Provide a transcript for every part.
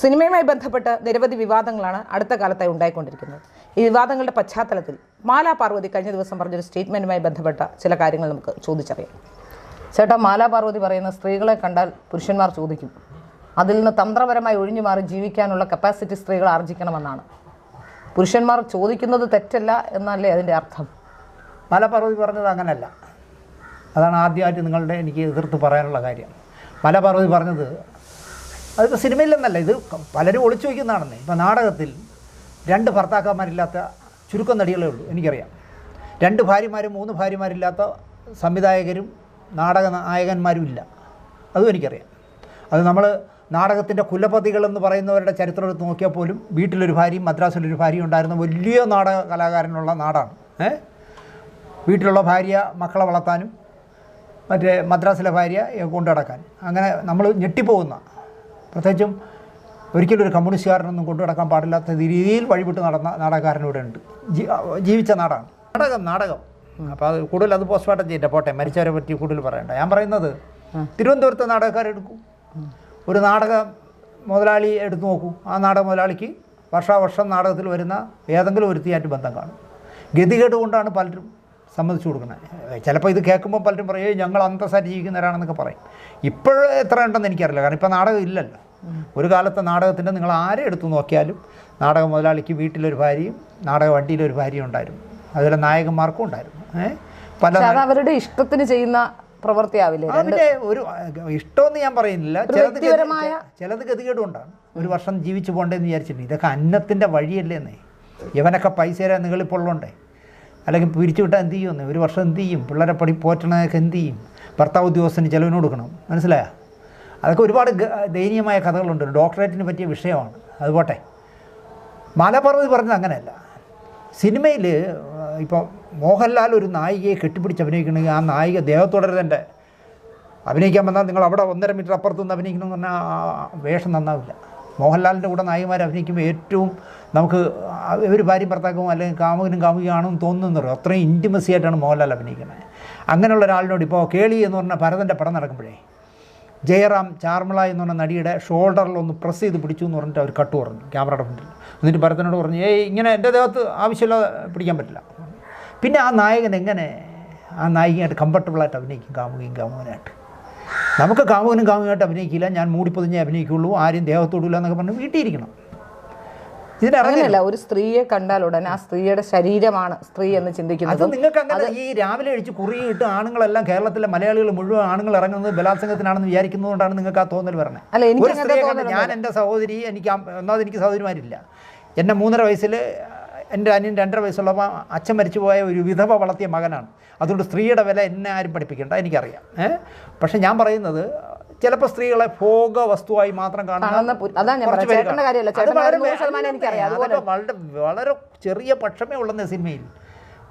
സിനിമയുമായി ബന്ധപ്പെട്ട് നിരവധി വിവാദങ്ങളാണ് അടുത്ത കാലത്തായി ഉണ്ടായിക്കൊണ്ടിരിക്കുന്നത്. ഈ വിവാദങ്ങളുടെ പശ്ചാത്തലത്തിൽ മാലാ പാർവതി കഴിഞ്ഞ ദിവസം പറഞ്ഞൊരു സ്റ്റേറ്റ്മെന്റുമായി ബന്ധപ്പെട്ട ചില കാര്യങ്ങൾ നമുക്ക് ചോദിച്ചറിയാം. ചേട്ടാ മാലാ പാർവതി പറയുന്ന സ്ത്രീകളെ കണ്ടാൽ പുരുഷന്മാർ ചോദിക്കും. അതിൽ നിന്ന് തന്ത്രപരമായി ഒഴിഞ്ഞു മാറി ജീവിക്കാനുള്ള കപ്പാസിറ്റി സ്ത്രീകൾ ആർജിക്കണമെന്നാണ്. പുരുഷന്മാർ ചോദിക്കുന്നത് തെറ്റല്ല എന്നല്ലേ അതിന്റെ അർത്ഥം? മാലാ പാർവതി പറഞ്ഞത് അങ്ങനല്ല. അതാണ് ആദ്യമായിട്ട് നിങ്ങളുടെ എനിക്ക് എതിർത്ത് പറയാനുള്ള കാര്യം. മാലാ പാർവതി പറഞ്ഞത് അതിപ്പോൾ സിനിമയിലെന്നല്ല ഇത് പലരും ഒളിച്ചു വയ്ക്കുന്നതാണെന്നേ. ഇപ്പോൾ നാടകത്തിൽ രണ്ട് ഭർത്താക്കന്മാരില്ലാത്ത ചുരുക്കം നടികളേ ഉള്ളൂ എനിക്കറിയാം. രണ്ട് ഭാര്യമാരും മൂന്ന് ഭാര്യമാരില്ലാത്ത സംവിധായകരും നാടക നായകന്മാരും ഇല്ല. അതും എനിക്കറിയാം. അത് നമ്മൾ നാടകത്തിന്റെ കുലപതികളെന്ന് പറയുന്നവരുടെ ചരിത്രം എടുത്ത് നോക്കിയാൽ പോലും വീട്ടിലൊരു ഭാര്യയും മദ്രാസിലൊരു ഭാര്യയും ഉണ്ടായിരുന്ന വലിയ നാടക കലാകാരനുള്ള നാടാണ്. ഏ? വീട്ടിലുള്ള ഭാര്യ മക്കളെ വളർത്താനും മറ്റേ മദ്രാസിലെ ഭാര്യ കൊണ്ടു നടക്കാൻ അങ്ങനെ നമ്മൾ ഞെട്ടിപ്പോകുന്ന പ്രത്യേകിച്ചും ഒരിക്കലും ഒരു കമ്മ്യൂണിസ്റ്റുകാരനൊന്നും കൊണ്ടു നടക്കാൻ പാടില്ലാത്ത രീതിയിൽ വഴിവിട്ട് നടന്ന നാടകക്കാരൻ ഇവിടെ ഉണ്ട് ജീവിച്ച നാടാണ്. നാടകം നാടകം. അപ്പോൾ അത് കൂടുതൽ അത് പോസ്റ്റ്മോർട്ടം ചെയ്യട്ടെ പോട്ടെ. മരിച്ചവരെ പറ്റി കൂടുതൽ പറയണ്ട. ഞാൻ പറയുന്നത് തിരുവനന്തപുരത്തെ നാടകക്കാരെടുക്കൂ ഒരു നാടക മുതലാളി എടുത്തു നോക്കൂ. ആ നാടക മുതലാളിക്ക് വർഷാവർഷം നാടകത്തിൽ വരുന്ന ഏതെങ്കിലും ഒരുത്തിയായിട്ട് ബന്ധം കാണും. ഗതികേട് കൊണ്ടാണ് പലരും സമ്മതിച്ചു കൊടുക്കുന്നത് ചിലപ്പോൾ ഇത് കേൾക്കുമ്പോൾ പലരും പറയും ഞങ്ങൾ അന്തസ്സായിട്ട് ജീവിക്കുന്നവരാണെന്നൊക്കെ പറയും. ഇപ്പോഴും എത്ര ഉണ്ടെന്ന് എനിക്കറിയില്ല. കാരണം ഇപ്പോൾ നാടകം ഇല്ലല്ലോ. ഒരു കാലത്തെ നാടകത്തിന്റെ നിങ്ങൾ ആരെ എടുത്തു നോക്കിയാലും നാടക മുതലാളിക്ക് വീട്ടിലൊരു ഭാര്യയും നാടക വണ്ടിയിലൊരു ഭാര്യയും ഉണ്ടായിരുന്നു. അതുപോലെ നായകന്മാർക്കും ഉണ്ടായിരുന്നു. ഏഹ് പല അവരുടെ ഇഷ്ടത്തിന് ചെയ്യുന്ന പ്രവൃത്തിയാവില്ലേ? അതിന്റെ ഒരു ഇഷ്ടമെന്ന് ഞാൻ പറയുന്നില്ല. ചിലത് ചിലത് ഗതികേടുകൊണ്ടാണ് ഒരു വർഷം ജീവിച്ചു പോകേണ്ടതെന്ന് വിചാരിച്ചിട്ടുണ്ട്. ഇതൊക്കെ അന്നത്തിന്റെ വഴിയല്ലേ എന്നേ. ഇവനൊക്കെ പൈസ തരാൻ നിങ്ങളിപ്പൊള്ളുണ്ടേ അല്ലെങ്കിൽ പിരിച്ചുവിട്ടാൽ എന്ത് ചെയ്യുമെന്ന്? ഒരു വർഷം എന്ത് ചെയ്യും? പിള്ളേരെ പടി പോറ്റണതൊക്കെ എന്ത് ചെയ്യും? ഭർത്താവ് ഉദ്യോഗസ്ഥന് ചിലവിന് കൊടുക്കണം. മനസ്സിലായോ? അതൊക്കെ ഒരുപാട് ദയനീയമായ കഥകളുണ്ട്. ഡോക്ടറേറ്റിന് പറ്റിയ വിഷയമാണ്. അതുപോട്ടെ മലപർവതി പറഞ്ഞത് അങ്ങനെയല്ല. സിനിമയിൽ ഇപ്പോൾ മോഹൻലാൽ ഒരു നായികയെ കെട്ടിപ്പിടിച്ച് അഭിനയിക്കണമെങ്കിൽ ആ നായിക ദേഹത്തോടരുതന്റെ അഭിനയിക്കാൻ വന്നാൽ നിങ്ങൾ അവിടെ ഒന്നര മീറ്റർ അപ്പുറത്തുനിന്ന് അഭിനയിക്കണമെന്ന് പറഞ്ഞാൽ വേഷം നന്നാവില്ല. മോഹൻലാലിന്റെ കൂടെ നായികമാർ അഭിനയിക്കുമ്പോൾ ഏറ്റവും നമുക്ക് ഇവർ ഭാര്യ ഭർത്താക്കും അല്ലെങ്കിൽ കാമുകനും കാമുകയാണെന്ന് തോന്നുന്നു പറയും. അത്രയും ഇന്റിമസി ആയിട്ടാണ് മോഹൻലാൽ അഭിനയിക്കുന്നത്. അങ്ങനെയുള്ള ഒരാളിനോട് ഇപ്പോൾ കേളി എന്ന് പറഞ്ഞ ഭരതന്റെ പടം നടക്കുമ്പോഴേ ജയറാം ചാർമിള എന്ന് പറഞ്ഞ നടിയുടെ ഷോൾഡറിൽ ഒന്ന് പ്രസ് ചെയ്ത് പിടിച്ചു എന്ന് പറഞ്ഞിട്ട് അവർ കട്ട് പറഞ്ഞു ക്യാമറയുടെ മുന്നിൽ എന്നിട്ട് ഭരതനോട് പറഞ്ഞു ഏയ് ഇങ്ങനെ എന്റെ ദേഹത്ത് ആവശ്യമില്ലാതെ പിടിക്കാൻ പറ്റില്ല. പിന്നെ ആ നായകൻ എങ്ങനെ ആ നായികയായിട്ട് കംഫർട്ടബിളായിട്ട് അഭിനയിക്കും കാമുകയും കാമുകനായിട്ട്? നമുക്ക് കാമുകനും കാമുകനായിട്ട് അഭിനയിക്കില്ല. ഞാൻ മൂടിപ്പൊതിഞ്ഞേ അഭിനയിക്കുള്ളൂ. ആരും ദേഹത്തോടില്ല എന്നൊക്കെ പറഞ്ഞ് വീട്ടിയിരിക്കണം. അങ്ങനെയല്ല ഒരു സ്ത്രീയെ കണ്ടാൽ ഉടനെ ആ സ്ത്രീയുടെ ശരീരമാണ് സ്ത്രീ എന്ന് അത് ചിന്തിക്കുന്നത്. നിങ്ങൾക്ക് അങ്ങനെ ഈ രാവിലെ അഴിച്ച് കുറിയിട്ട് ആണുങ്ങളെല്ലാം കേരളത്തിലെ മലയാളികൾ മുഴുവൻ ആണുങ്ങൾ ഇറങ്ങുന്നത് ബലാത്സംഗത്തിനാണെന്ന് വിചാരിക്കുന്നതുകൊണ്ടാണ് നിങ്ങൾക്ക് ആ തോന്നൽ പറഞ്ഞത് അല്ല, എനിക്ക്. ഞാൻ എന്റെ സഹോദരി എനിക്ക് എന്നാൽ ഒന്നാമത് എനിക്ക് സഹോദരിമാരില്ല. എന്നെ മൂന്നര വയസ്സിൽ എന്റെ അനിയൻ രണ്ടര വയസ്സുള്ളപ്പോൾ അച്ഛൻ മരിച്ചു പോയ ഒരു വിധവ വളർത്തിയ മകനാണ്. അതുകൊണ്ട് സ്ത്രീയുടെ വില എന്നെ ആരും പഠിപ്പിക്കേണ്ട എനിക്കറിയാം. പക്ഷെ ഞാൻ പറയുന്നത് ചിലപ്പോൾ സ്ത്രീകളെ ഭോഗ വസ്തുവായി മാത്രം കാണുന്ന വളരെ വളരെ ചെറിയ പക്ഷമേ ഉള്ളെന്നേ സിനിമയിൽ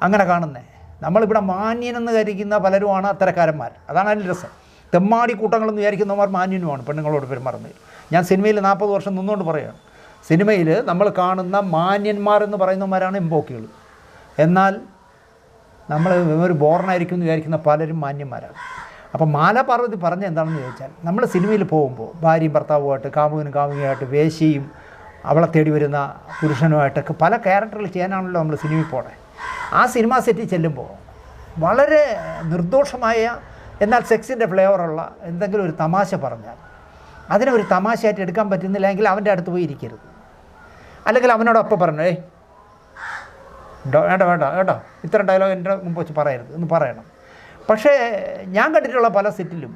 അങ്ങനെ കാണുന്നേ. നമ്മളിവിടെ മാന്യനെന്ന് കരുതുന്ന പലരുമാണ് അത്തരക്കാരന്മാർ. അതാണ് അതിന്റെ രസം. തെമ്മാടി കൂട്ടങ്ങളെന്ന് വിചാരിക്കുന്നവർ മാന്യനുമാണ് പെണ്ണുങ്ങളോട് പെരുമാറുന്നത് ഞാൻ സിനിമയിൽ നാൽപ്പത് വർഷം നിന്നുകൊണ്ട് പറയുകയാണ്. സിനിമയിൽ നമ്മൾ കാണുന്ന മാന്യന്മാരെന്ന് പറയുന്നവന്മാരാണ് എംബോക്കികൾ എന്നാൽ നമ്മൾ ഒരു ബോർണായിരിക്കും എന്ന് വിചാരിക്കുന്ന പലരും മാന്യന്മാരാണ്. അപ്പം മാലാപാർവതി പറഞ്ഞ എന്താണെന്ന് ചോദിച്ചാൽ നമ്മൾ സിനിമയിൽ പോകുമ്പോൾ ഭാര്യയും ഭർത്താവുമായിട്ട് കാമുകനും കാമുകിയായിട്ട് വേശിയും അവളെ തേടി വരുന്ന പുരുഷനുമായിട്ടൊക്കെ പല ക്യാരക്ടറുകൾ ചെയ്യാനാണല്ലോ നമ്മൾ സിനിമയിൽ പോണേ. ആ സിനിമാ സെറ്റിൽ ചെല്ലുമ്പോൾ വളരെ നിർദോഷമായ എന്നാൽ സെക്സിന്റെ ഫ്ലേവറുള്ള എന്തെങ്കിലും ഒരു തമാശ പറഞ്ഞാൽ അതിനെ ഒരു തമാശയായിട്ട് എടുക്കാൻ പറ്റുന്നില്ല പറ്റുന്നില്ലെങ്കിൽ അവന്റെ അടുത്ത് പോയി ഇരിക്കരുത്. അല്ലെങ്കിൽ അവനോടൊപ്പം പറഞ്ഞു ഏയ് വേണ്ട വേണ്ട കേട്ടോ. ഇത്തരം ഡയലോഗ് എന്റെ മുമ്പ് വെച്ച് പറയരുത്. എന്ന് പറയണം. പക്ഷേ ഞാൻ കണ്ടിട്ടുള്ള പല സെറ്റിലും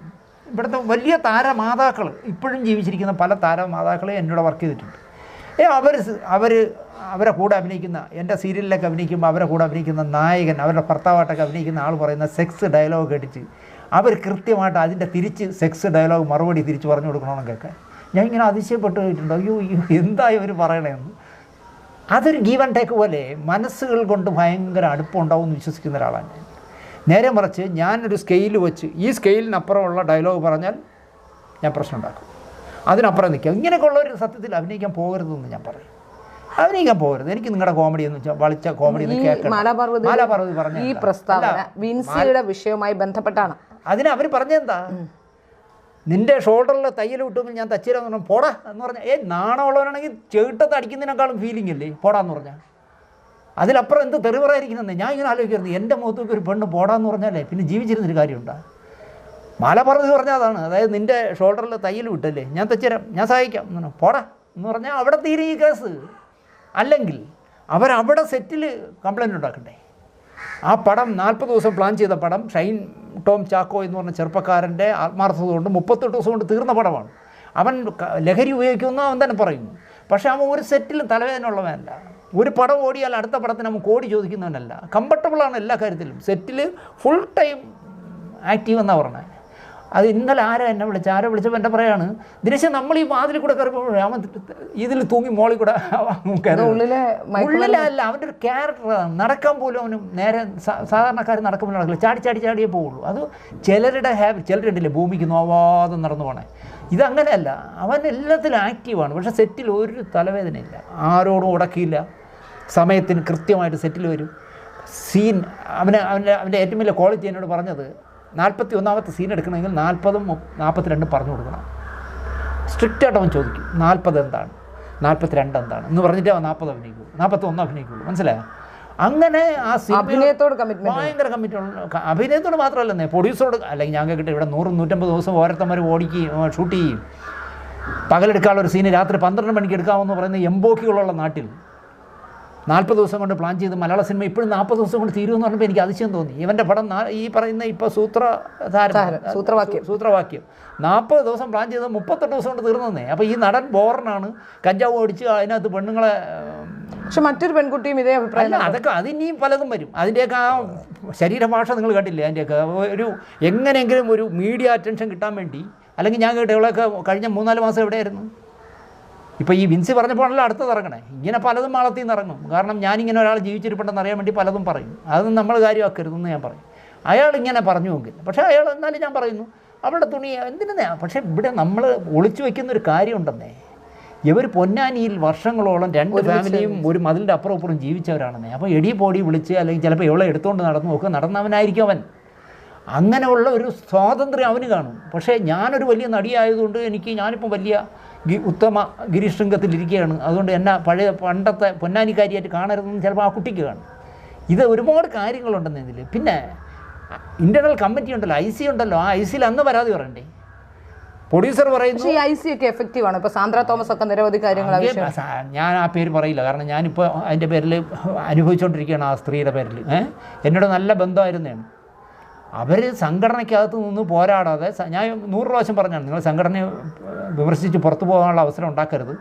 ഇവിടുത്തെ വലിയ താരമാതാക്കൾ ഇപ്പോഴും ജീവിച്ചിരിക്കുന്ന പല താരമാതാക്കളെ എന്നോട് വർക്ക് ചെയ്തിട്ടുണ്ട്. ഏ അവർ അവർ അവരെ കൂടെ അഭിനയിക്കുന്ന എന്റെ സീരിയലിലൊക്കെ അഭിനയിക്കുമ്പോൾ അവരെ കൂടെ അഭിനയിക്കുന്ന നായകൻ അവരുടെ ഭർത്താവായിട്ടൊക്കെ അഭിനയിക്കുന്ന ആൾ പറയുന്ന സെക്സ് ഡയലോഗ് കേട്ടിച്ച് അവർ കൃത്യമായിട്ട് അതിന്റെ തിരിച്ച് സെക്സ് ഡയലോഗ് മറുപടി തിരിച്ച് പറഞ്ഞു കൊടുക്കണമെന്ന് കേൾക്കാൻ. ഞാൻ ഇങ്ങനെ അതിശയപ്പെട്ട് പോയിട്ടുണ്ട്? അയ്യോ എന്തായി അവർ പറയണതെന്ന് അതൊരു ഗീവ് ആൻഡ് ടേക്ക് പോലെ മനസ്സുകൾ കൊണ്ട് ഭയങ്കര അടുപ്പമുണ്ടാവും എന്ന് വിശ്വസിക്കുന്ന ഒരാളാണ് ഞാൻ. നേരെ മറിച്ച് ഞാനൊരു സ്കെയിൽ വെച്ച് ഈ സ്കെയിലിനപ്പുറമുള്ള ഡയലോഗ് പറഞ്ഞാൽ ഞാൻ പ്രശ്നം ഉണ്ടാക്കും. അതിനപ്പുറം നിൽക്കുക. ഇങ്ങനെയൊക്കെ ഉള്ള ഒരു സത്യത്തിൽ അഭിനയിക്കാൻ പോകരുതെന്ന് ഞാൻ പറയും. അഭിനയിക്കാൻ പോകരുത്. എനിക്ക് നിങ്ങളുടെ കോമഡി എന്ന് വെച്ചാൽ വളിച്ച കോമഡി മാലാപാർവതി പറഞ്ഞ ഈ പ്രസ്താവന വിൻസിയുടെ വിഷയവുമായി ബന്ധപ്പെട്ടാണ്. അതിന് അവർ പറഞ്ഞെന്താ നിന്റെ ഷോൾഡറിൽ തയ്യൽ വിട്ടുമ്പോൾ ഞാൻ തച്ചിരാന്ന് പറഞ്ഞു. പോടാ എന്ന് പറഞ്ഞാൽ ഏ നാണമുള്ളവനാണെങ്കിൽ ചേട്ടത്ത് അടിക്കുന്നതിനേക്കാളും ഫീലിംഗ് അല്ലേ പോടാന്ന് പറഞ്ഞാൽ അതിലപ്പുറം എന്ത് തെറിവറായിരിക്കുന്നതെന്ന് ഞാൻ ഇങ്ങനെ ആലോചിക്കരുത്. എന്റെ മുഖത്തേക്ക് ഒരു പെണ്ണ് പോടാന്ന് പറഞ്ഞാലേ പിന്നെ ജീവിച്ചിരുന്നൊരു കാര്യമുണ്ടോ. മാല പറഞ്ഞു പറഞ്ഞാൽ അതാണ്. അതായത് നിന്റെ ഷോൾഡറിൽ തയ്യൽ വിട്ടല്ലേ? ഞാൻ തച്ചരാം. ഞാൻ സഹായിക്കാം. എന്ന് പോടാ എന്ന് പറഞ്ഞാൽ അവിടെ തീരെ ഈ കേസ്. അല്ലെങ്കിൽ അവരവിടെ സെറ്റിൽ കംപ്ലൈന്റ് ഉണ്ടാക്കണ്ടേ? ആ പടം നാൽപ്പത് ദിവസം പ്ലാൻ ചെയ്ത പടം ഷൈൻ ടോം ചാക്കോ എന്ന് പറഞ്ഞ ചെറുപ്പക്കാരന്റെ ആത്മാർത്ഥത കൊണ്ട് മുപ്പത്തെട്ട് ദിവസം കൊണ്ട് തീർന്ന പടമാണ്. അവൻ ലഹരി ഉപയോഗിക്കുമെന്ന് അവൻ തന്നെ പറയുന്നു. പക്ഷേ അവൻ ഒരു സെറ്റിൽ തലവേദന ഉള്ളവനല്ല ഒരു പടം ഓടിയാൽ അടുത്ത പടത്തിന് അവൻ കോടി ചോദിക്കുന്നവനല്ല. കംഫർട്ടബിളാണ് എല്ലാ കാര്യത്തിലും. സെറ്റിൽ ഫുൾ ടൈം ആക്റ്റീവ് എന്നാണ് പറഞ്ഞത് അത് ഇന്നലെ ആരാ എന്നെ വിളിച്ച ആരോ വിളിച്ചപ്പോൾ എന്റെ പറയാണ്. ദിനേശ് നമ്മൾ ഈ വാതിൽ കൂടെ കയറിപ്പോൾ അവൻ ഇതിൽ തൂങ്ങി മോളിൽ കൂടെ ഉള്ളിലല്ല അവന്റെ ഒരു ക്യാരക്ടറാണ് നടക്കാൻ പോലും അവനും നേരെ സാധാരണക്കാർ നടക്കുമ്പോൾ നടക്കില്ല. ചാടി ചാടി ചാടിയേ പോവുള്ളൂ. അത് ചിലരുടെ ഹാബിറ്റ് ചിലരുണ്ടല്ലേ ഭൂമിക്ക് നോവാതെ നടന്നു പോണേ. ഇതങ്ങനെയല്ല. അവൻ എല്ലാത്തിലും ആക്റ്റീവാണ് പക്ഷെ സെറ്റിൽ ഒരു തലവേദനയില്ല ആരോടും ഉടക്കിയില്ല. സമയത്തിന് കൃത്യമായിട്ട് സെറ്റിൽ വരും. സീൻ അവന് അവന്റെ അവന്റെ ഏറ്റവും വലിയ ക്വാളിറ്റി എന്നോട് പറഞ്ഞത് നാൽപ്പത്തി ഒന്നാമത്തെ സീൻ എടുക്കണമെങ്കിൽ നാൽപ്പതും നാൽപ്പത്തിരണ്ടും പറഞ്ഞു കൊടുക്കണം. സ്ട്രിക്റ്റായിട്ട് അവൻ ചോദിക്കും നാൽപ്പത് എന്താണ്? നാൽപ്പത്തി രണ്ട് എന്താണ്? എന്ന് പറഞ്ഞിട്ട് അവൻ നാൽപ്പത് അഭിനയിക്കുള്ളൂ. നാൽപ്പത്തി ഒന്ന് അഭിനയിക്കുള്ളൂ. മനസ്സിലായോ? അങ്ങനെ ആ അഭിനയത്തോട് ഭയങ്കര കമ്മിറ്റ് അഭിനയത്തോട് മാത്രമല്ലെന്നേ പ്രൊഡ്യൂസറോട് അല്ലെങ്കിൽ ഞാൻ കേട്ടിട്ട് ഇവിടെ നൂറ് നൂറ്റമ്പത് ദിവസം ഓരോരുത്തന്മാർ ഓടിക്കുകയും ഷൂട്ട് ചെയ്യും പകലെടുക്കാനുള്ള ഒരു സീന് രാത്രി പന്ത്രണ്ട് മണിക്ക് എടുക്കാമെന്ന് പറയുന്ന എംബോക്കികളുള്ള നാട്ടിൽ നാൽപ്പത് ദിവസം കൊണ്ട് പ്ലാൻ ചെയ്ത് മലയാള സിനിമ ഇപ്പോഴും നാൽപ്പത് ദിവസം കൊണ്ട് തീരുമെന്ന് പറഞ്ഞപ്പോൾ എനിക്ക് അതിശയം തോന്നി. ഇവന്റെ പടം ഈ പറയുന്ന ഇപ്പോൾ സൂത്ര സൂത്രവാക്യം. സൂത്രവാക്യം. നാൽപ്പത് ദിവസം പ്ലാൻ ചെയ്ത് മുപ്പത്തെട്ട് ദിവസം കൊണ്ട് തീർന്നതന്നേ അപ്പോൾ ഈ നടൻ ബോറനാണ്. കഞ്ചാവ് അടിച്ച് അതിനകത്ത് പെണ്ണുങ്ങളെ പക്ഷെ മറ്റൊരു പെൺകുട്ടിയും ഇതേ അഭിപ്രായം അതൊക്കെ അതിനിയും പലതും വരും. അതിന്റെയൊക്കെ ആ ശരീരഭാഷ നിങ്ങൾ കണ്ടില്ലേ അതിന്റെയൊക്കെ ഒരു എങ്ങനെയെങ്കിലും ഒരു മീഡിയ അറ്റൻഷൻ കിട്ടാൻ വേണ്ടി അല്ലെങ്കിൽ ഞാൻ കേട്ട ഇവളൊക്കെ കഴിഞ്ഞ മൂന്നാൽ മാസം എവിടെയായിരുന്നു? ഇപ്പോൾ ഈ വിൻസി പറഞ്ഞപ്പോഴല്ലോ അടുത്തത് ഇറങ്ങണേ. ഇങ്ങനെ പലതും മാളത്തിൽ നിന്ന് ഇറങ്ങും. കാരണം ഞാനിങ്ങനെ ഒരാൾ ജീവിച്ചിരിപ്പുണ്ടെന്ന് അറിയാൻ വേണ്ടി പലതും പറയും. അതൊന്നും നമ്മൾ കാര്യമാക്കരുതെന്ന് ഞാൻ പറയും. അയാൾ ഇങ്ങനെ പറഞ്ഞുവെങ്കിൽ പക്ഷേ അയാൾ എന്നാലും ഞാൻ പറയുന്നു അവളുടെ തുണി എന്തിനാ? പക്ഷേ ഇവിടെ നമ്മൾ ഒളിച്ചു വയ്ക്കുന്ന ഒരു കാര്യമുണ്ടെന്നേ ഇവർ പൊന്നാനിയിൽ വർഷങ്ങളോളം രണ്ട് ഫാമിലിയും ഒരു മതിലിന്റെ അപ്പുറം അപ്പുറം ജീവിച്ചവരാണെന്നേ. അപ്പോൾ എടി പോടി വിളിച്ച് അല്ലെങ്കിൽ ചിലപ്പോൾ എവളെ എടുത്തുകൊണ്ട് നടന്നു നോക്കുക നടന്നവനായിരിക്കും അവൻ. അങ്ങനെയുള്ള ഒരു സ്വാതന്ത്ര്യം അവന് കാണും. പക്ഷേ ഞാനൊരു വലിയ നടിയായതുകൊണ്ട് എനിക്ക് ഞാനിപ്പോൾ വലിയ ഉത്തമ ഗിരിശൃംഗത്തിലിരിക്കുകയാണ് അതുകൊണ്ട് എന്നെ പഴയ പണ്ടത്തെ പൊന്നാനിക്കാരിയായിട്ട് കാണരുതെന്ന് ചിലപ്പോൾ ആ കുട്ടിക്ക് കാണും. ഇത് ഒരുപാട് കാര്യങ്ങളുണ്ടെന്ന് ഇതിൽ പിന്നെ ഇന്റർണൽ കമ്മിറ്റി ഉണ്ടല്ലോ ഐ സി ഉണ്ടല്ലോ. ആ ഐ സിയിൽ അന്ന് പരാതി പറയണ്ടേ? പ്രൊഡ്യൂസർ പറയുന്നു. ഐ സി ഒക്കെ എഫക്റ്റീവ് ആണ്. ഇപ്പോൾ സാന്ദ്ര തോമസ് ഒക്കെ നിരവധി കാര്യങ്ങൾ ഞാൻ ആ പേര് പറയില്ല. കാരണം ഞാനിപ്പോൾ അതിന്റെ പേരിൽ അനുഭവിച്ചുകൊണ്ടിരിക്കുകയാണ് ആ സ്ത്രീയുടെ പേരിൽ ഏഹ് എന്നോട് നല്ല ബന്ധമായിരുന്നതാണ് അവർ സംഘടനയ്ക്കകത്ത് നിന്ന് പോരാടാതെ ഞാൻ നൂറ് പ്രാവശ്യം പറഞ്ഞാണ് നിങ്ങൾ സംഘടനയെ വിമർശിച്ച് പുറത്തു പോകാനുള്ള അവസരം ഉണ്ടാക്കരുത്.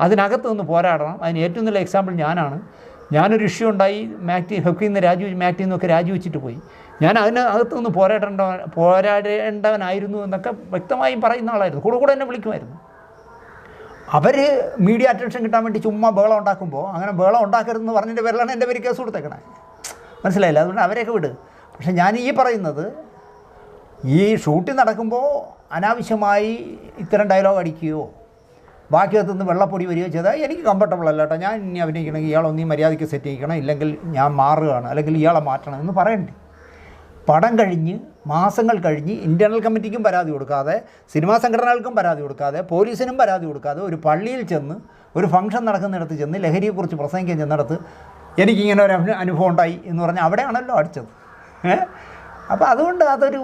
അതിനകത്ത് നിന്ന് പോരാടണം. അതിന് ഏറ്റവും നല്ല എക്സാമ്പിൾ ഞാനാണ്. ഞാനൊരു ഇഷ്യൂ ഉണ്ടായി മാറ്റി ഹൊക്കിൽ നിന്ന് രാജി മാറ്റി നിന്നൊക്കെ രാജിവെച്ചിട്ട് പോയി. ഞാൻ അതിനകത്ത് നിന്ന് പോരാടേണ്ട പോരാടേണ്ടവനായിരുന്നു എന്നൊക്കെ വ്യക്തമായും പറയുന്ന ആളായിരുന്നു. കൂടെ കൂടെ എന്നെ വിളിക്കുമായിരുന്നു. അവർ മീഡിയ അറ്റൻഷൻ കിട്ടാൻ വേണ്ടി ചുമ്മാ ബഹളം ഉണ്ടാക്കുമ്പോൾ അങ്ങനെ ബഹളം ഉണ്ടാക്കരുതെന്ന് പറഞ്ഞിട്ട് പേരിലാണ് എന്റെ പേര് കേസ് കൊടുത്തേക്കണേ. മനസ്സിലായില്ല? അതുകൊണ്ട് അവരെയൊക്കെ വിട്. പക്ഷെ ഞാൻ ഈ പറയുന്നത് ഈ ഷൂട്ടിംഗ് നടക്കുമ്പോൾ അനാവശ്യമായി ഇത്തരം ഡയലോഗ് അടിക്കുകയോ ബാക്കിയകത്ത് നിന്ന് വെള്ളപ്പൊടി വരികയോ ചെയ്താൽ എനിക്ക് കംഫർട്ടബിൾ അല്ല കേട്ടോ. ഞാൻ ഇനി അഭിനയിക്കണമെങ്കിൽ ഇയാളൊന്നീ മര്യാദയ്ക്ക് സെറ്റ് ചെയ്യിക്കണം ഇല്ലെങ്കിൽ ഞാൻ മാറുകയാണ് അല്ലെങ്കിൽ ഇയാളെ മാറ്റണം എന്ന് പറയണ്ടേ. പടം കഴിഞ്ഞ് മാസങ്ങൾ കഴിഞ്ഞ് ഇന്റേർണൽ കമ്മിറ്റിക്കും പരാതി കൊടുക്കാതെ സിനിമാ സംഘടനകൾക്കും പരാതി കൊടുക്കാതെ പോലീസിനും പരാതി കൊടുക്കാതെ ഒരു പള്ളിയിൽ ചെന്ന് ഒരു ഫംഗ്ഷൻ നടക്കുന്നിടത്ത് ചെന്ന് ലഹരിയെക്കുറിച്ച് പ്രസംഗിക്കാൻ ചെന്നിടത്ത് എനിക്കിങ്ങനെ ഒരു അനുഭവം ഉണ്ടായി എന്ന് പറഞ്ഞാൽ അവിടെയാണല്ലോ അടിച്ചത്. അപ്പോൾ അതുകൊണ്ട് അതൊരു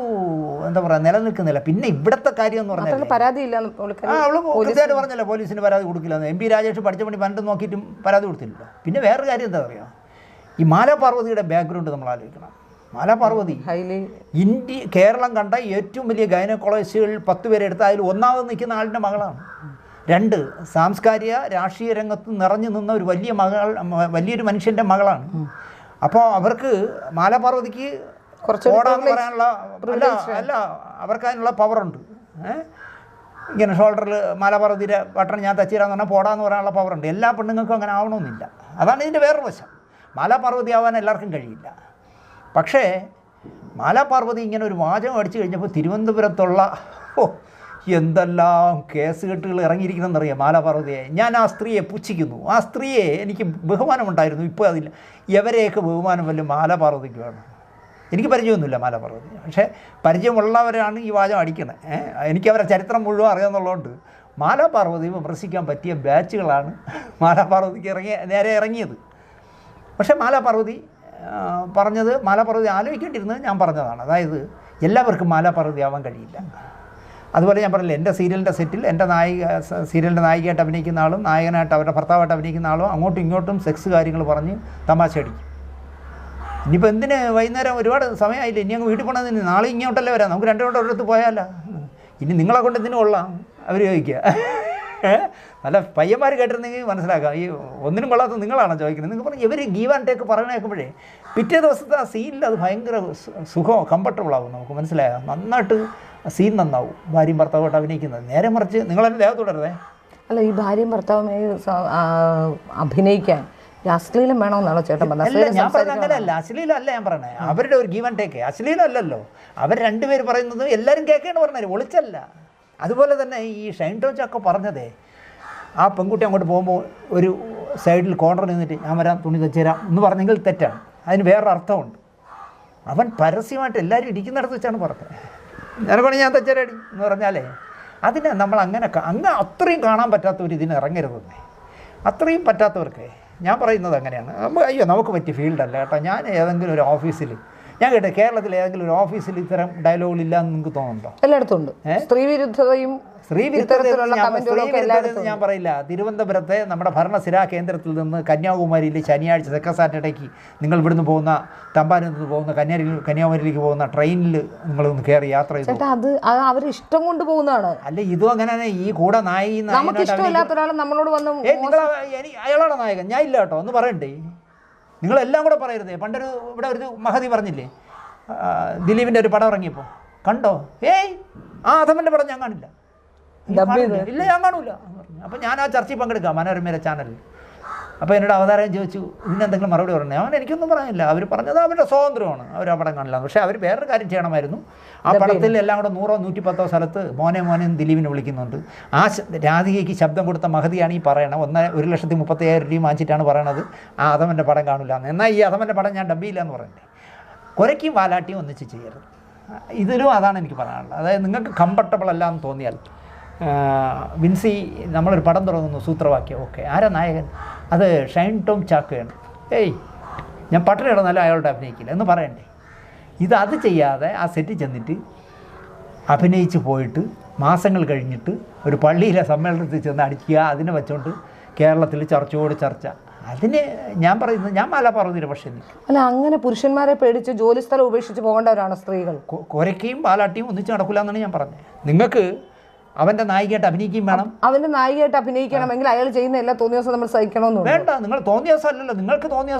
എന്താ പറയുക നിലനിൽക്കുന്നില്ല. പിന്നെ ഇവിടത്തെ കാര്യം എന്ന് പറഞ്ഞാൽ പരാതി ഇല്ല അവൾ പറഞ്ഞല്ലോ പോലീസിന് പരാതി കൊടുക്കില്ല എം പി രാജേഷ് പഠിച്ച പണി പണ്ട് നോക്കിയിട്ടും പരാതി കൊടുത്തില്ലല്ലോ പിന്നെ വേറൊരു കാര്യം എന്താ പറയുക ഈ മാലാപാർവതിയുടെ ബാക്ക്ഗ്രൗണ്ട് നമ്മൾ ആലോചിക്കണം. മാലാപാർവതി ഹൈലി ഇന്ത്യ കേരളം കണ്ട ഏറ്റവും വലിയ ഗൈനക്കോളജിസ്റ്റുകൾ പത്ത് പേരെ എടുത്ത അതിൽ ഒന്നാമത് നിൽക്കുന്ന ആളിന്റെ മകളാണ്. രണ്ട് സാംസ്കാരിക രാഷ്ട്രീയ രംഗത്ത് നിറഞ്ഞു നിന്ന ഒരു വലിയ മകൾ വലിയൊരു മനുഷ്യന്റെ മകളാണ്. അപ്പോൾ അവർക്ക് മാലാപാർവതിക്ക് കുറച്ച് ഓടാന്ന് പറയാനുള്ള അല്ല അല്ല അവർക്ക് അതിനുള്ള പവറുണ്ട്. ഏഹ് ഇങ്ങനെ ഷോൾഡറിൽ മാലാപാർവതിയുടെ ബട്ടൺ ഞാൻ തച്ചിരാന്ന് പറഞ്ഞാൽ പോടാന്ന് പറയാനുള്ള പവറുണ്ട്. എല്ലാ പെണ്ണുങ്ങൾക്കും അങ്ങനെ ആവണമെന്നില്ല. അതാണ് ഇതിന്റെ വേറൊരു വശം. മാലാപാർവതി ആവാൻ എല്ലാവർക്കും കഴിയില്ല. പക്ഷേ മാലാപാർവതി ഇങ്ങനെ ഒരു വാചകം അടിച്ചു കഴിഞ്ഞപ്പോൾ തിരുവനന്തപുരത്തുള്ള ഓ എന്തെല്ലാം കേസ് കെട്ടുകൾ ഇറങ്ങിയിരിക്കണമെന്നറിയാം മാലാപാർവതിയെ. ഞാൻ ആ സ്ത്രീയെ പുച്ഛിക്കുന്നു. ആ സ്ത്രീയെ എനിക്ക് ബഹുമാനമുണ്ടായിരുന്നു. ഇപ്പോൾ അതില്ല എവരെയൊക്കെ ബഹുമാനം വല്ല മാലാപാർവതിക്ക് വേണം എനിക്ക് പരിചയമൊന്നുമില്ല മാലാപാർവതി. പക്ഷേ പരിചയമുള്ളവരാണ് ഈ വാചം അടിക്കുന്നത്. എനിക്ക് അവരുടെ ചരിത്രം മുഴുവൻ അറിയാമെന്നുള്ളതുകൊണ്ട് മാലാപാർവതി വിമർശിക്കാൻ പറ്റിയ ബാച്ചുകളാണ് മാലാപാർവതിക്ക് ഇറങ്ങിയ നേരെ ഇറങ്ങിയത്. പക്ഷേ മാലാപാർവതി പറഞ്ഞത് മാലാപാർവതി ആലോചിക്കേണ്ടിയിരുന്നത് ഞാൻ പറഞ്ഞതാണ്. അതായത് എല്ലാവർക്കും മാലാപാർവതി ആവാൻ കഴിയില്ല. അതുപോലെ ഞാൻ പറഞ്ഞില്ല എന്റെ സീരിയലിന്റെ സെറ്റിൽ എന്റെ നായിക സീരിയലിന്റെ നായികയായിട്ട് അഭിനയിക്കുന്ന ആളും നായകനായിട്ട് അവരുടെ ഭർത്താവായിട്ട് അഭിനയിക്കുന്ന ആളും അങ്ങോട്ടും ഇങ്ങോട്ടും സെക്സ് കാര്യങ്ങൾ പറഞ്ഞ് തമാശ അടിക്കും. ഇനിയിപ്പോൾ എന്തിന് വൈകുന്നേരം ഒരുപാട് സമയമായില്ല ഇനി അങ്ങ് വീട്ടിൽ പോകണമെന്ന് നാളെ ഇങ്ങോട്ടല്ലേ വരാം നമുക്ക് രണ്ടു കൊണ്ട് ഒരിടത്ത് പോയാല? ഇനി നിങ്ങളെ കൊണ്ട് എന്തിനു കൊള്ളാം? അവർ ചോദിക്കുക? നല്ല പയ്യന്മാർ കേട്ടിരുന്നെങ്കിൽ മനസ്സിലാക്കാം. ഈ ഒന്നിനും കൊള്ളാത്ത നിങ്ങളാണോ ചോദിക്കുന്നത്? നിങ്ങൾ പറഞ്ഞു ഇവർ ഗീവ് ആൻഡ് ടേക്ക് പറഞ്ഞേക്കുമ്പോഴേ പിറ്റേ ദിവസത്തെ ആ സീനിൽ അത് ഭയങ്കര സുഖം സുഖമോ കംഫർട്ടബിൾ ആവും നമുക്ക് മനസ്സിലായോ? നന്നായിട്ട് സീൻ നന്നാവും. ഭാര്യയും ഭർത്താവുമായിട്ട് അഭിനയിക്കുന്നത്. നേരെ മറിച്ച് നിങ്ങളെന്നെ ദേഹം തുടരുതേ അല്ല ഈ ഭാര്യയും ഭർത്താവുമായി അഭിനയിക്കാൻ അശ്ലീലം വേണമെന്നാണോ ചേട്ടൻ പറഞ്ഞത്? ഞാൻ പറഞ്ഞത് അങ്ങനെയല്ല. അശ്ലീലം അല്ല ഞാൻ പറഞ്ഞത്. അവരുടെ ഒരു ഗീവൻ ടേക്ക് അശ്ലീലം അല്ലല്ലോ അവർ രണ്ടുപേര് പറയുന്നത് എല്ലാവരും കേൾക്കേണ്ട പറഞ്ഞത് ഒളിച്ചല്ല. അതുപോലെ തന്നെ ഈ ഷൈൻ ടോച്ചൊക്കെ പറഞ്ഞതേ ആ പെൺകുട്ടി അങ്ങോട്ട് പോകുമ്പോൾ ഒരു സൈഡിൽ കോർണർ നിന്നിട്ട് ഞാൻ വരാം തുണി തച്ചുതരാം എന്ന് പറഞ്ഞെങ്കിൽ തെറ്റാണ്. അതിന് വേറൊരു അർത്ഥമുണ്ട്. അവൻ പരസ്യമായിട്ട് എല്ലാവരും ഇരിക്കുന്നിടത്ത് വെച്ചാണ് പറഞ്ഞത്. ഞാനൊക്കെ ഞാൻ തച്ചരടി എന്ന് പറഞ്ഞാലേ അതിനെ നമ്മൾ അങ്ങനെ അങ്ങ് അത്രയും കാണാൻ പറ്റാത്തവർ ഇതിന് ഇറങ്ങരുതെന്നേ അത്രയും പറ്റാത്തവർക്ക് ഞാൻ പറയുന്നത് അങ്ങനെയാണ്. അയ്യോ നമുക്ക് പറ്റിയ ഫീൽഡല്ല കേട്ടോ. ഞാൻ ഏതെങ്കിലും ഒരു ഓഫീസിൽ ഞാൻ കേട്ടെ കേരളത്തിൽ ഏതെങ്കിലും ഒരു ഓഫീസിൽ ഇത്തരം ഡയലോഗുകൾ ഇല്ല എന്ന് നിങ്ങൾക്ക് തോന്നുന്നുണ്ടോ? എല്ലായിടത്തും ഉണ്ട്. സ്ത്രീ വിരുദ്ധതയും ഞാൻ പറയില്ല. തിരുവനന്തപുരത്തെ നമ്മുടെ ഭരണസിരാ കേന്ദ്രത്തിൽ നിന്ന് കന്യാകുമാരിയിൽ ശനിയാഴ്ച സെക്കൻഡ് സാറ്റർഡേക്ക് നിങ്ങൾ ഇവിടുന്ന് പോകുന്ന തമ്പാനിൽ നിന്ന് പോകുന്ന കന്യാരി കന്യാകുമാരിയിലേക്ക് പോകുന്ന ട്രെയിനിൽ നിങ്ങൾ ഒന്ന് കയറി യാത്ര ചെയ്തു. അത് അവർ ഇഷ്ടം കൊണ്ട് പോകുന്നതാണ്. അല്ല ഇതും അങ്ങനെ ഈ കൂടെ നായി നമ്മളോട് വന്ന് അയാളാണ് നായകൻ. ഞാൻ ഇല്ല കേട്ടോ ഒന്ന് പറയണ്ടേ? നിങ്ങളെല്ലാം കൂടെ പറയരുതേ. പണ്ടൊരു ഇവിടെ ഒരു മഹതി പറഞ്ഞില്ലേ? ദിലീപിന്റെ ഒരു പടം ഇറങ്ങിയപ്പോൾ കണ്ടോ? ഏയ് ആ അധമന്റെ പടം ഞാൻ കാണില്ല നീ ഡബ് ചെയ്ത്? കാണില്ല. ഇല്ല ഞാൻ കാണൂല. അപ്പോൾ ഞാൻ ആ ചർച്ചയിൽ പങ്കെടുക്കാം. മനോരമയിലെ ചാനലിൽ അപ്പോൾ എന്നോട് അവതാരം ചോദിച്ചു ഇതിനെന്തെങ്കിലും മറുപടി പറഞ്ഞു? അവൻ എനിക്കൊന്നും പറയാനില്ല അവർ പറഞ്ഞത് അവരുടെ സ്വാതന്ത്ര്യമാണ്. അവർ ആ പടം കാണില്ല. പക്ഷെ അവർ വേറൊരു കാര്യം ചെയ്യണമായിരുന്നു. ആ പടത്തിൽ എല്ലാം കൂടെ നൂറോ നൂറ്റി പത്തോ സ്ഥലത്ത് മോനെ മോനെ ദിലീപിനെ വിളിക്കുന്നുണ്ട്. ആ രാധികയ്ക്ക് ശബ്ദം കൊടുത്ത മഹതിയാണ് ഈ പറയണത്. ഒന്ന് ഒരു ലക്ഷത്തി മുപ്പത്തയ്യായിരം രൂപ വാങ്ങിച്ചിട്ടാണ് പറയണത്. ആ അധമന്റെ പടം കാണില്ല എന്ന്. എന്നാൽ ഈ അധമന്റെ പടം ഞാൻ ഡബിയില്ല എന്ന് പറയണ്ടേ? കുരയ്ക്കും വാലാട്ടിയും ഒന്നിച്ച് ചെയ്യരുത്. ഇതിലും അതാണ് എനിക്ക് പറയാനുള്ളത്. അതായത് നിങ്ങൾക്ക് കംഫർട്ടബിൾ അല്ല എന്ന് തോന്നിയാൽ വിൻസി നമ്മളൊരു പടം തുടങ്ങുന്നു സൂത്രവാക്യം ഓക്കെ ആരാ നായകൻ? അത് ഷൈൻ ടോം ചാക്കയാണ് ഏയ് ഞാൻ പട്ടണ നല്ല അയാളോട് അഭിനയിക്കില്ല. എന്ന് പറയണ്ടേ? ഇത് അത് ചെയ്യാതെ ആ സെറ്റിൽ ചെന്നിട്ട് അഭിനയിച്ച് പോയിട്ട് മാസങ്ങൾ കഴിഞ്ഞിട്ട് ഒരു പള്ളിയിലെ സമ്മേളനത്തിൽ ചെന്ന് അടിക്കുക അതിനെ വെച്ചുകൊണ്ട് കേരളത്തിൽ ചർച്ചയോട് ചർച്ച. അതിന് ഞാൻ പറയുന്നത് ഞാൻ മല പറഞ്ഞില്ല പക്ഷേ അല്ല അങ്ങനെ പുരുഷന്മാരെ പേടിച്ച് ജോലിസ്ഥലം ഉപേക്ഷിച്ച് പോകേണ്ടവരാണ് സ്ത്രീകൾ? കൊരക്കയും കൊരയ്ക്കയും പാലാട്ടിയും ഒന്നിച്ച് നടക്കില്ല എന്നാണ് ഞാൻ പറഞ്ഞത്. നിങ്ങൾക്ക് അവന്റെ നായികയായിട്ട് അഭിനയിക്കുകയും വേണം. അവന്റെ നായികയായിട്ട് അഭിനയിക്കണമെങ്കിൽ അയാൾ ചെയ്യുന്ന എല്ലാ തോന്നിയ നമ്മൾ സഹിക്കണമെന്ന് വേണ്ട നിങ്ങൾ തോന്നിയ അല്ലല്ലോ. നിങ്ങൾക്ക് തോന്നിയ?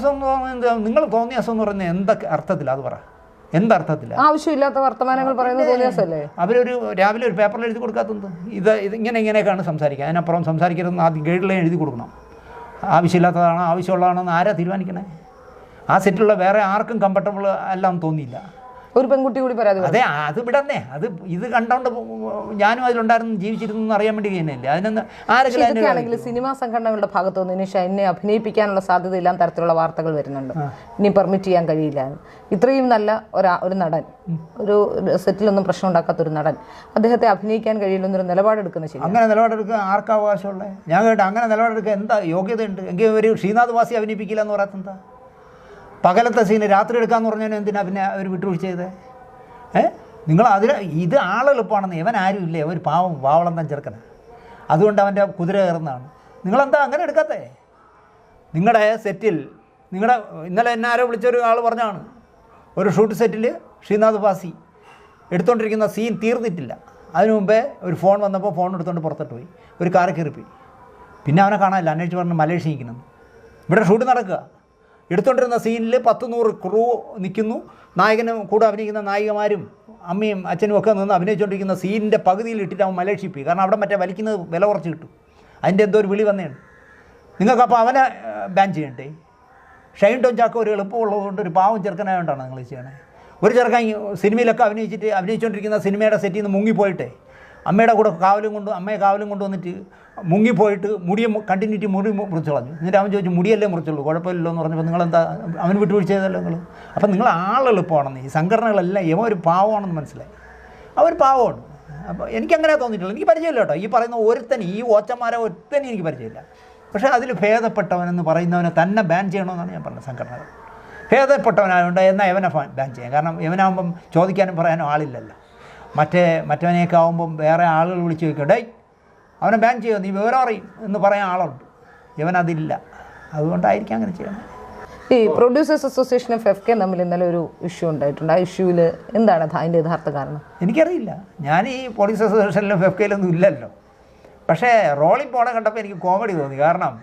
നിങ്ങൾ തോന്നിയ എന്ന് പറയുന്നത് എന്തൊക്കെ അർത്ഥത്തിൽ അത് പറ. എന്തർത്ഥത്തില്ല ആവശ്യമില്ലാത്ത വർത്തമാനങ്ങൾ പറയുന്നത് അവരൊരു രാവിലെ ഒരു പേപ്പറിൽ എഴുതി കൊടുക്കാത്തത് ഇത് ഇത് ഇങ്ങനെ ഇങ്ങനെയൊക്കെയാണ് സംസാരിക്കുക. അതിനപ്പുറം സംസാരിക്കരുതെന്ന് ആദ്യം ഗൈഡ് ലൈൻ എഴുതി കൊടുക്കണം. ആവശ്യമില്ലാത്തതാണോ ആവശ്യമുള്ളതാണോ എന്ന് ആരാ തീരുമാനിക്കണേ? ആ സെറ്റിലുള്ള വേറെ ആർക്കും കംഫർട്ടബിൾ അല്ലാന്ന് തോന്നിയില്ല. ഒരു പെൺകുട്ടി കൂടി പരാതി അതെ അത് വിടന്നേ അത് ഇത് കണ്ടോണ്ട് ഞാനും അതിലുണ്ടായിരുന്നു ജീവിച്ചിരുന്നു എന്ന് അറിയാൻ വേണ്ടി തന്നെയല്ലേ. അതിനൊന്ന് ആരെങ്കിലും സിനിമാ സംഘടനകളുടെ ഭാഗത്തു നിന്ന് ഇനി ഷൈനെ അഭിനയിപ്പിക്കാനുള്ള സാധ്യത എല്ലാം തരത്തിലുള്ള വാർത്തകൾ വരുന്നുണ്ട്. ഇനി പെർമിറ്റ് ചെയ്യാൻ കഴിയില്ല. ഇത്രയും നല്ല ഒരാ ഒരു നടൻ ഒരു സെറ്റിലൊന്നും പ്രശ്നം ഉണ്ടാക്കാത്ത ഒരു നടൻ അദ്ദേഹത്തെ അഭിനയിക്കാൻ കഴിയില്ലെന്നൊരു നിലപാടെടുക്കുന്ന ശരി അങ്ങനെ നിലപാടെടുക്കുക ആർക്കാവകാശമുള്ളത് ഞാൻ കേട്ടോ അങ്ങനെ നിലപാടെടുക്കുക എന്താ യോഗ്യതയുണ്ട്? എങ്കിൽ ഒരു ശ്രീനാഥ് വാസി അഭിനയിപ്പിക്കില്ല എന്ന് പറയാത്ത പകലത്തെ സീന് രാത്രി എടുക്കാന്ന് പറഞ്ഞാൽ എന്തിനാ പിന്നെ അവർ വിട്ടുവീഴ്ച ചെയ്തത് ഏ? നിങ്ങൾ അതിന് ഇത് ആളെളുപ്പമാണെന്ന് ഇവൻ ആരുമില്ലേ ഒരു പാവം വാവളം തന്നെ ചെറുക്കന. അതുകൊണ്ട് അവന്റെ കുതിര കയറുന്നതാണ്. നിങ്ങളെന്താ അങ്ങനെ എടുക്കാത്തേ? നിങ്ങളുടെ സെറ്റിൽ നിങ്ങളുടെ ഇന്നലെ എന്നെ ആരോ വിളിച്ചൊരു ആൾ പറഞ്ഞാണ്. ഒരു ഷൂട്ട് സെറ്റിൽ ശ്രീനാഥ് ഫാസി എടുത്തുകൊണ്ടിരിക്കുന്ന സീൻ തീർന്നിട്ടില്ല. അതിനു മുമ്പേ ഒരു ഫോൺ വന്നപ്പോൾ ഫോൺ എടുത്തുകൊണ്ട് പുറത്തോട്ട് പോയി. ഒരു കാറ് കയറിപ്പോയി. പിന്നെ അവനെ കാണാനില്ല. അന്വേഷിച്ച് പറഞ്ഞ് മലേഷ്യ ഇവിടെ ഷൂട്ട് നടക്കുക എടുത്തുകൊണ്ടിരുന്ന സീനിൽ പത്ത് നൂറ് ക്രൂ നിൽക്കുന്നു. നായകനും കൂടെ അഭിനയിക്കുന്ന നായികമാരും അമ്മയും അച്ഛനും ഒക്കെ നിന്ന് അഭിനയിച്ചുകൊണ്ടിരിക്കുന്ന സീനിന്റെ പകുതിയിൽ ഇട്ടിട്ട് അവൻ കാരണം അവിടെ മറ്റേ വലിക്കുന്നത് വില കുറച്ച് കിട്ടും. അതിന്റെ എന്തോ ഒരു വിളി വന്നതാണ് നിങ്ങൾക്കപ്പോൾ അവനെ ബാൻ ചെയ്യണ്ടേ? ഷൈൻ ടോൺ ചാക്ക ഒരു എളുപ്പമുള്ളതുകൊണ്ട് ഒരു പാവം ചെറുക്കനായതുകൊണ്ടാണ് നിങ്ങൾ ചെയ്യണേ. ഒരു ചെറുക്കൻ സിനിമയിലൊക്കെ അഭിനയിച്ചിട്ട് അഭിനയിച്ചുകൊണ്ടിരിക്കുന്ന സിനിമയുടെ സെറ്റിൽ നിന്ന് മുങ്ങിപ്പോയിട്ടെ അമ്മയുടെ കൂടെ കാവലും കൊണ്ട് അമ്മയെ കാവലും കൊണ്ട് വന്നിട്ട് മുങ്ങിപ്പോയിട്ട് മുടിയെ കണ്ടിന്യൂറ്റി മുടി മുറിച്ചു കളഞ്ഞു. എന്നിട്ട് അവൻ ചോദിച്ചു മുടിയല്ലേ മുറിച്ചുള്ളൂ? കുഴപ്പമില്ലല്ലോ എന്ന് പറഞ്ഞപ്പോൾ നിങ്ങളെന്താ? അവൻ വിട്ടുവീഴ്ച ചെയ്തല്ലോ നിങ്ങൾ? അപ്പം നിങ്ങൾ ആളെളുപ്പമാണെന്ന് ഈ സംഘടനകളെല്ലാം യമ ഒരു പാവമാണെന്ന് മനസ്സിലായി. അവർ പാവമാണ്. അപ്പോൾ എനിക്കങ്ങനെ തോന്നിയിട്ടില്ല. എനിക്ക് പരിചയമില്ല കേട്ടോ. ഈ പറയുന്ന ഒരുത്തൻ ഈ ഓച്ചന്മാരെ ഒരുത്തനും എനിക്ക് പരിചയമില്ല. പക്ഷേ അതിൽ ഭേദപ്പെട്ടവനെന്ന് പറയുന്നവനെ തന്നെ ബാൻ ചെയ്യണമെന്നാണ് ഞാൻ പറഞ്ഞത് സംഘടനകൾ. ഭേദപ്പെട്ടവനായതുകൊണ്ട് എന്നാൽ യവനെ ബാൻ ചെയ്യാം കാരണം യവനാകുമ്പം ചോദിക്കാനും പറയാനും ആളില്ലല്ലോ. മറ്റേ മറ്റവനെയൊക്കെ ആകുമ്പം വേറെ ആളുകൾ വിളിച്ചു ചോദിക്കും ഡേയ് അവനെ ബാൻ ചെയ്യുമോ നീ വിവരം അറിയും എന്ന് പറയാൻ ആളുണ്ട്. ഇവനതില്ല. അതുകൊണ്ടായിരിക്കും അങ്ങനെ ചെയ്യുന്നത്. ഈ പ്രൊഡ്യൂസേഴ്സ് അസോസിയേഷൻ അസോസിയേഷനും എഫ് കെ തമ്മിൽ ഇന്നലെ ഒരു ഇഷ്യൂ ഉണ്ടായിട്ടുണ്ട്. ആ ഇഷ്യൂവിൽ എന്താണ് അത് അതിന്റെ യഥാർത്ഥ കാരണം? എനിക്കറിയില്ല. ഞാൻ ഈ പ്രൊഡ്യൂസേഴ്സ് അസോസിയേഷനിലും എഫ് കെയിലൊന്നും ഇല്ലല്ലോ. പക്ഷേ റോളിൽ പോണ കണ്ടപ്പോൾ എനിക്ക് കോമഡി തോന്നി. കാരണം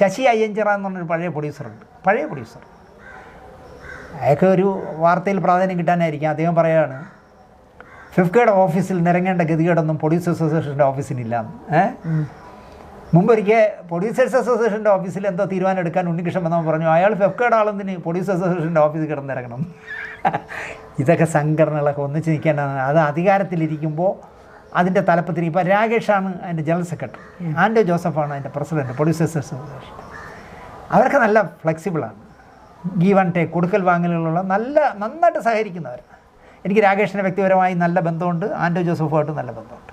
ശശി അയ്യഞ്ചിറ എന്ന് പറഞ്ഞൊരു പഴയ പ്രൊഡ്യൂസറുണ്ട് പഴയ പ്രൊഡ്യൂസർ അയാൾക്ക് ഒരു വാർത്തയിൽ പ്രാധാന്യം കിട്ടാനായിരിക്കും. അദ്ദേഹം പറയുകയാണ് ഫിഫ്കയുടെ ഓഫീസിൽ നിരങ്ങേണ്ട ഗതികേടൊന്നും പോലീസ് അസോസിയേഷന്റെ ഓഫീസിനില്ല. ഏഹ് മുമ്പൊരിക്കൽ പ്രൊഡ്യൂസേഴ്സ് അസോസിയേഷന്റെ ഓഫീസിൽ എന്തോ തീരുമാനം എടുക്കാൻ ഉണ്ണികൃഷ്ണൻ വന്നവൻ പറഞ്ഞു അയാൾ ഫെഫ്കയുടെ ആളെന്തിന് പോലീസ് അസോസിയേഷന്റെ ഓഫീസിൽ കിടന്നിറങ്ങണം. ഇതൊക്കെ സംഘടനകളൊക്കെ ഒന്നിച്ച് നിൽക്കേണ്ടതാണ് അത് അധികാരത്തിലിരിക്കുമ്പോൾ അതിന്റെ തലപ്പത്തിന് ഇപ്പോൾ രാകേഷാണ് അതിന്റെ ജനറൽ സെക്രട്ടറി. ആൻഡോ ജോസഫാണ് അതിന്റെ പ്രസിഡന്റ് പ്രൊഡ്യൂസേഴ്സ് അസോസിയേഷൻ അവരൊക്കെ നല്ല ഫ്ലെക്സിബിളാണ് ഗീവ് ആൻഡ് ടേക്ക് കൊടുക്കൽ വാങ്ങലുകളുള്ള നല്ല നന്നായിട്ട് സഹകരിക്കുന്നവരാണ് എനിക്ക് രാകേഷിന് വ്യക്തിപരമായി നല്ല ബന്ധമുണ്ട് ആൻഡോ ജോസഫുമായിട്ട് നല്ല ബന്ധമുണ്ട്.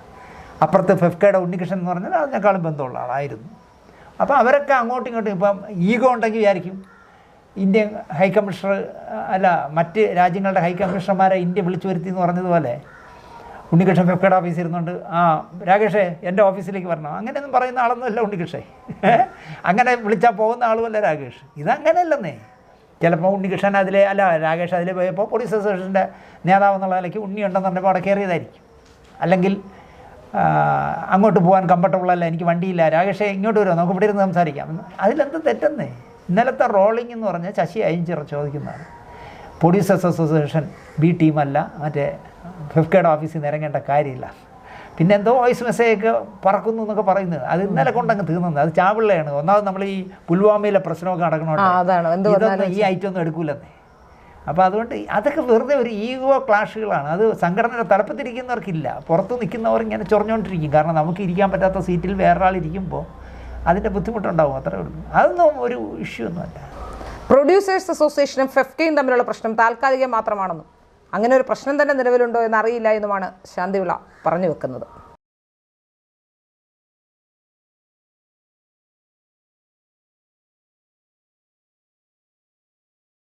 അപ്പുറത്ത് ഫെഫ്കയുടെ ഉണ്ണികൃഷ്ണൻ എന്ന് പറഞ്ഞാൽ അതിനേക്കാളും ബന്ധമുള്ള ആളായിരുന്നു. അപ്പോൾ അവരൊക്കെ അങ്ങോട്ടും ഇങ്ങോട്ടും ഇപ്പം ഈഗോ ഉണ്ടെങ്കിൽ വിചാരിക്കും ഇന്ത്യൻ ഹൈ കമ്മീഷണർ അല്ല മറ്റ് രാജ്യങ്ങളുടെ ഹൈക്കമ്മീഷണർമാരെ ഇന്ത്യ വിളിച്ചു വരുത്തി എന്ന് പറഞ്ഞതുപോലെ ഉണ്ണികൃഷ്ണൻ ഫെഫ്കയുടെ ഓഫീസിൽ ഇരുന്നുകൊണ്ട് ആ രാകേഷേ എന്റെ ഓഫീസിലേക്ക് വരണം. അങ്ങനെയൊന്നും പറയുന്ന ആളൊന്നുമല്ല ഉണ്ണികൃഷ്ണേ അങ്ങനെ വിളിച്ചാൽ പോകുന്ന ആളുമല്ല രാകേഷ്. ഇതങ്ങനെയല്ലെന്നേ. ചിലപ്പോൾ ഉണ്ണികൃഷ്ണൻ അതിലെ അല്ല രാകേഷ് അതിലെ പോയപ്പോൾ പോലീസ് അസോസിയേഷന്റെ നേതാവ് എന്നുള്ള നിലയ്ക്ക് ഉണ്ണി പറഞ്ഞപ്പോൾ അവിടെ കയറിയതായിരിക്കും. അല്ലെങ്കിൽ അങ്ങോട്ട് പോകാൻ കംഫർട്ടബിൾ അല്ല എനിക്ക് വണ്ടിയില്ല രാകേഷേ ഇങ്ങോട്ട് വരുമോ നമുക്ക് ഇവിടെ ഇരുന്ന് സംസാരിക്കാം. അതിലെന്ത് തെറ്റെന്നേ? ഇന്നലത്തെ റോളിംഗ് എന്ന് പറഞ്ഞാൽ ശശി അയഞ്ചിറ ചോദിക്കുന്നതാണ്. പോലീസ് അസോസിയേഷൻ ബി ടീമല്ല മറ്റേ ഫിഫ്കയുടെ ഓഫീസിൽ നിന്ന് ഇറങ്ങേണ്ട കാര്യമില്ല. പിന്നെ എന്തോ വോയിസ് മെസ്സേജൊക്കെ പറക്കുന്നു എന്നൊക്കെ പറയുന്നത്. അത് ഇന്നലെ കൊണ്ടങ്ങ് തീർന്നത്. അത് ചാവിള്ളയാണ് ഒന്നാമത് നമ്മൾ ഈ പുൽവാമയിലെ പ്രശ്നമൊക്കെ നടക്കണോണ്ട്. ഇതൊന്നും ഈ ഐറ്റം ഒന്നും എടുക്കൂലെന്നേ. അപ്പോൾ അതുകൊണ്ട് അതൊക്കെ വെറുതെ ഒരു ഈഗോ ക്ലാഷുകളാണ്. അത് സംഘടനയുടെ തലപ്പത്തിരിക്കുന്നവർക്കില്ല. പുറത്ത് നിൽക്കുന്നവർ ഇങ്ങനെ ചൊറഞ്ഞുകൊണ്ടിരിക്കും കാരണം നമുക്ക് ഇരിക്കാൻ പറ്റാത്ത സീറ്റിൽ വേറൊരാൾ ഇരിക്കുമ്പോൾ അതിന്റെ ബുദ്ധിമുട്ടുണ്ടാവും. അത്രേ ഉള്ളൂ. അതൊന്നും ഒരു ഇഷ്യൂ ഒന്നുമല്ല. പ്രൊഡ്യൂസേഴ്സ് അസോസിയേഷനും ഫെഫ്കയും തമ്മിലുള്ള പ്രശ്നം താൽക്കാലികം മാത്രമാണെന്നും. അങ്ങനെ ഒരു പ്രശ്നം തന്നെ നിലവിലുണ്ടോ എന്നറിയില്ല എന്നുമാണ് ശാന്തിവിള പറഞ്ഞു വെക്കുന്നത്.